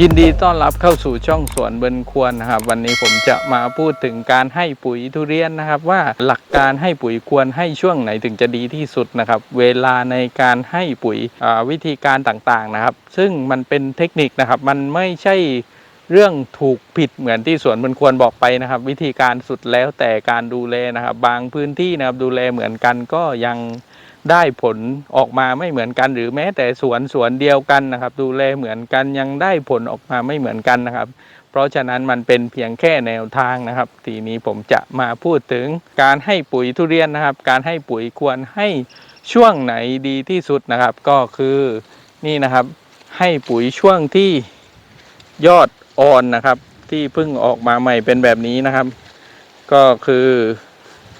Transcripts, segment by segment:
ยินดีต้อนรับเข้าสู่ช่องสวนเบินควรนะครับ วันนี้ผมจะมาพูดถึงการให้ปุ๋ยทุเรียนนะครับ ว่าหลักการให้ปุ๋ยควรให้ช่วงไหนถึงจะดีที่สุดนะครับ เวลาในการให้ปุ๋ยวิธีการต่างๆนะครับ ซึ่งมันเป็นเทคนิคนะครับ มันไม่ใช่เรื่องถูกผิดเหมือนที่สวนเบินควรบอกไปนะครับ วิธีการสุดแล้วแต่การดูแลนะครับ บางพื้นที่นะครับดูแลเหมือนกันก็ยัง ได้ผลออกมาไม่เหมือนกัน หรือแม้แต่สวนสวนเดียวกันนะครับ ดูแลเหมือนกันยังได้ผลออกมาไม่เหมือนกันนะครับ เพราะฉะนั้นมันเป็นเพียงแค่แนวทางนะครับ ทีนี้ผมจะมาพูดถึงการให้ปุ๋ยทุเรียนนะครับ การให้ปุ๋ยควรให้ช่วงไหนดีที่สุดนะครับ ก็คือนี่นะครับให้ปุ๋ยช่วงที่ยอดอ่อนนะครับ ที่เพิ่งออกมาใหม่เป็นแบบนี้นะครับ ก็คือ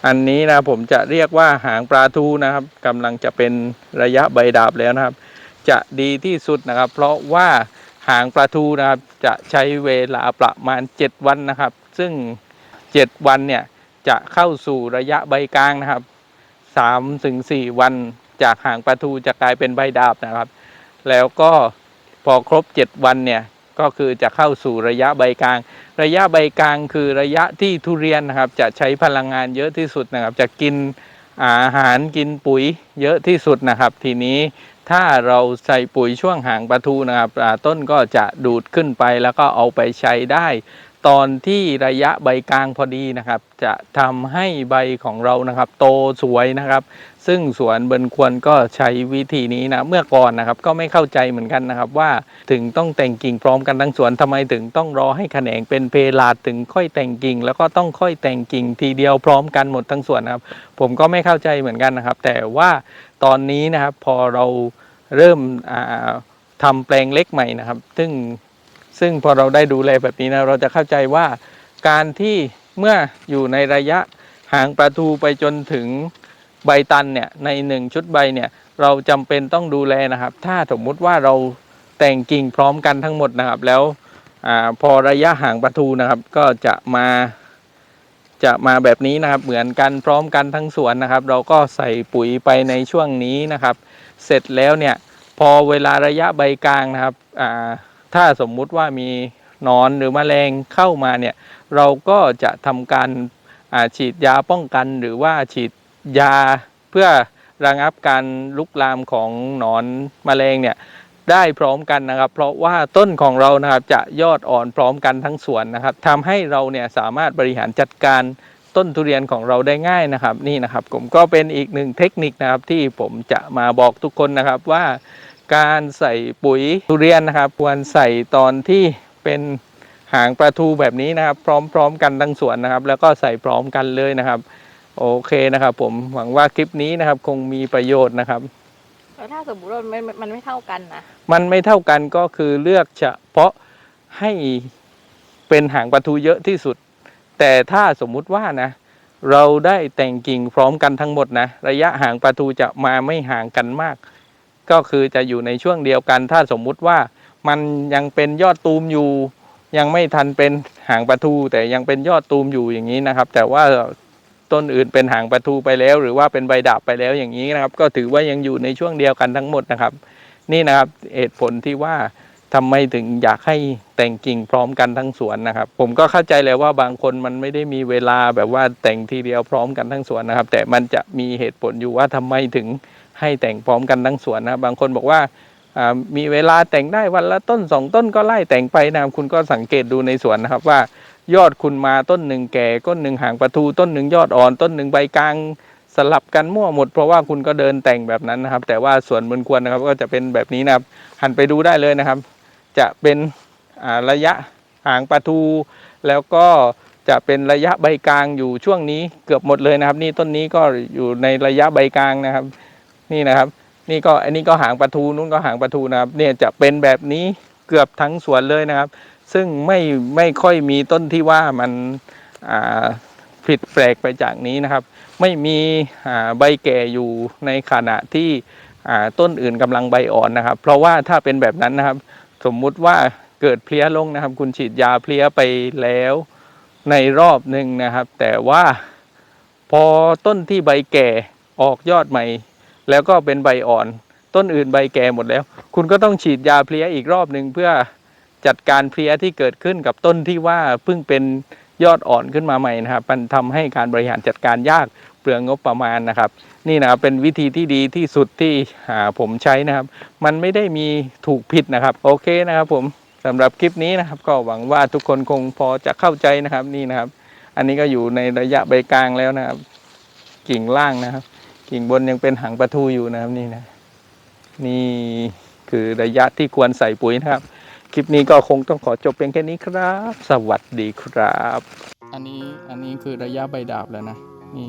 อันนี้นะผมจะเรียกว่าหางปลาทูนะครับกำลังจะเป็นระยะใบดาบแล้วนะครับ จะดีที่สุดนะครับ เพราะว่าหางปลาทูนะครับจะใช้เวลาประมาณ 7 วันนะครับ ซึ่ง 7 วันเนี่ยจะเข้าสู่ระยะใบกลางนะครับ3ถึง4วันจากหางปลาทูจะกลายเป็นใบดาบนะครับ แล้วก็พอครบ 7 วันเนี่ย ก็คือจะเข้าสู่ระยะใบกลาง ระยะใบกลางคือระยะที่ทุเรียนนะครับ จะใช้พลังงานเยอะที่สุดนะครับ จะกินอาหารกินปุ๋ยเยอะที่สุดนะครับ ทีนี้ถ้าเราใส่ปุ๋ยช่วงห่างประทูนะครับต้นก็จะดูดขึ้นไปแล้วก็เอาไปใช้ได้ ตอนที่ระยะใบกลางพอดีนะครับ จะทำให้ใบของเรานะครับ โตสวยนะครับ ซึ่งสวนเบินควรก็ใช้วิธีนี้นะเมื่อก่อนนะครับ ก็ไม่เข้าใจเหมือนกันนะครับ ว่าถึงต้องแต่งกิ่งพร้อมกันทั้งสวนทำไมถึงต้องรอให้แขนงเป็นเพลาดถึงค่อยแต่งกิ่ง แล้วก็ต้องค่อยแต่งกิ่งทีเดียวพร้อมกันหมดทั้งสวนนะครับ ผมก็ไม่เข้าใจเหมือนกันนะครับ แต่ว่าตอนนี้นะครับพอเราเริ่มอ่าทำแปลงเล็กใหม่นะครับ ซึ่ง ซึ่งพอเราได้ดูแลแบบนี้นะเราจะเข้าใจว่าการที่เมื่ออยู่ในระยะหางประตูไปจนถึงใบตันเนี่ยในหนึ่งชุดใบเนี่ยเราจำเป็นต้องดูแลนะครับ ถ้าสมมุติว่าเราแต่งกิ่งพร้อมกันทั้งหมดนะครับ แล้วอพอระยะห่างประทูนะครับ ก็จะมาจะมาแบบนี้นะครับ เหมือนกันพร้อมกันทั้งสวนนะครับ เราก็ใส่ปุ๋ยไปในช่วงนี้นะครับ เสร็จแล้วเนี่ยพอเวลาระยะใบกลางนะครับอ่า ถ้าสมมุติว่ามีนอนหรือแมลงเข้ามาเนี่ยเราก็จะทำการฉีดยาป้องกัน หรือว่าฉีดยาเพื่อระงับการลุกลามของหนอนแมลงเนี่ยได้พร้อมกันนะครับ เพราะว่าต้นของเรานะครับจะยอดอ่อนพร้อมกันทั้งสวนนะครับทำให้เราเนี่ยสามารถบริหารจัดการต้นทุเรียนของเราได้ง่ายนะครับ นี่นะครับ ผมก็เป็นอีกหนึ่งเทคนิคนะครับที่ผมจะมาบอกทุกคนนะครับว่า การใส่ปุ๋ยทุเรียนนะครับ ควรใส่ตอนที่เป็นหางปลาทูแบบนี้นะครับ พร้อมๆกันทั้งสวนนะครับ แล้วก็ใส่พร้อมกันเลยนะครับ โอเคนะครับ ผมหวังว่าคลิปนี้นะครับ คงมีประโยชน์นะครับแล้วถ้าสมมติว่ามันมันมันไม่เท่ากันนะมันไม่เท่ากันก็คือเลือกเฉพาะให้เป็นหางปลาทูเยอะที่สุด แต่ถ้าสมมุติว่านะ เราได้แต่งกิ่งพร้อมกันทั้งหมดนะ ระยะหางปลาทูจะมาไม่ห่างกันมาก ก็คือจะอยู่ในช่วงเดียวกัน ถ้าสมมุติว่ามันยังเป็นยอดตูมอยู่ ยังไม่ทันเป็นหางปลาทู แต่ยังเป็นยอดตูมอยู่อย่างนี้นะครับ แต่ว่าต้นอื่นเป็นหางปลาทูไปแล้ว หรือว่าเป็นใบดาบไปแล้วอย่างนี้นะครับ ก็ถือว่ายังอยู่ในช่วงเดียวกันทั้งหมดนะครับ นี่นะครับเหตุผลที่ว่าทำไมถึงอยากให้แต่งกิ่งพร้อมกันทั้งสวนนะครับ ผมก็เข้าใจเลยว่าบางคนมันไม่ได้มีเวลาแบบว่าแต่งทีเดียวพร้อมกันทั้งสวนนะครับ แต่มันจะมีเหตุผลอยู่ว่าทำไมถึง ให้แต่งพร้อมกันทั้งสวนนะบางคนบอกว่ามีเวลาแต่งได้วันละต้นสองต้นก็ไล่แต่งไปนะครับคุณก็สังเกตดูในสวนนะครับว่า ยอดคุณมาต้นหนึ่งแก่ต้นหนึ่งหางประทูต้นหนึ่งยอดอ่อนต้นหนึ่งใบกลางสลับกันมั่วหมดเพราะว่าคุณก็เดินแต่งแบบนั้นนะครับ แต่ว่าสวนบนควรนะครับก็จะเป็นแบบนี้นะครับ หันไปดูได้เลยนะครับ จะเป็นระยะหางประทูแล้วก็จะเป็นระยะใบกลางอยู่ช่วงนี้เกือบหมดเลยนะครับ นี่ต้นนี้ก็อยู่ในระยะใบกลางนะครับ นี่นะครับ นี่ก็อันนี้ก็หางประทูนู้นก็หางประทูนะครับ เนี่ยจะเป็นแบบนี้เกือบทั้งสวนเลยนะครับ ซึ่งไม่ไม่ค่อยมีต้นที่ว่ามันผิดแปลกไปจากนี้นะครับ ไม่มีใบแก่อยู่ในขณะที่ต้นอื่นกำลังใบอ่อนนะครับ เพราะว่าถ้าเป็นแบบนั้นนะครับ สมมุติว่าเกิดเพลี้ยลงนะครับ คุณฉีดยาเพลี้ยไปแล้วในรอบหนึ่งนะครับ แต่ว่าพอต้นที่ใบแก่ออกยอดใหม่ แล้วก็เป็นใบอ่อน ต้นอื่นใบแก่หมดแล้ว คุณก็ต้องฉีดยาเพลี้ยอีกรอบหนึ่งเพื่อจัดการเพลียที่เกิดขึ้นกับต้นที่ว่าเพิ่งเป็นยอดอ่อนขึ้นมาใหม่นะครับมันทำให้การบริหารจัดการยากเปลืองงบประมาณนะครับ นี่นะครับเป็นวิธีที่ดีที่สุดที่หาผมใช้นะครับ มันไม่ได้มีถูกผิดนะครับ โอเคนะครับ ผมสำหรับคลิปนี้นะครับ ก็หวังว่าทุกคนคงพอจะเข้าใจนะครับนี่นะครับ อันนี้ก็อยู่ในระยะใบกลางแล้วนะครับ กิ่งล่างนะครับ กิ่งบนยังเป็นหางปลาทูอยู่นะครับนี่นะ นี่คือระยะที่ควรใส่ปุ๋ยนะครับ คลิปนี้ก็คงต้องขอจบเพียงแค่นี้ครับ สวัสดีครับ อันนี้อันนี้คือระยะใบดาบแล้วนะ นี่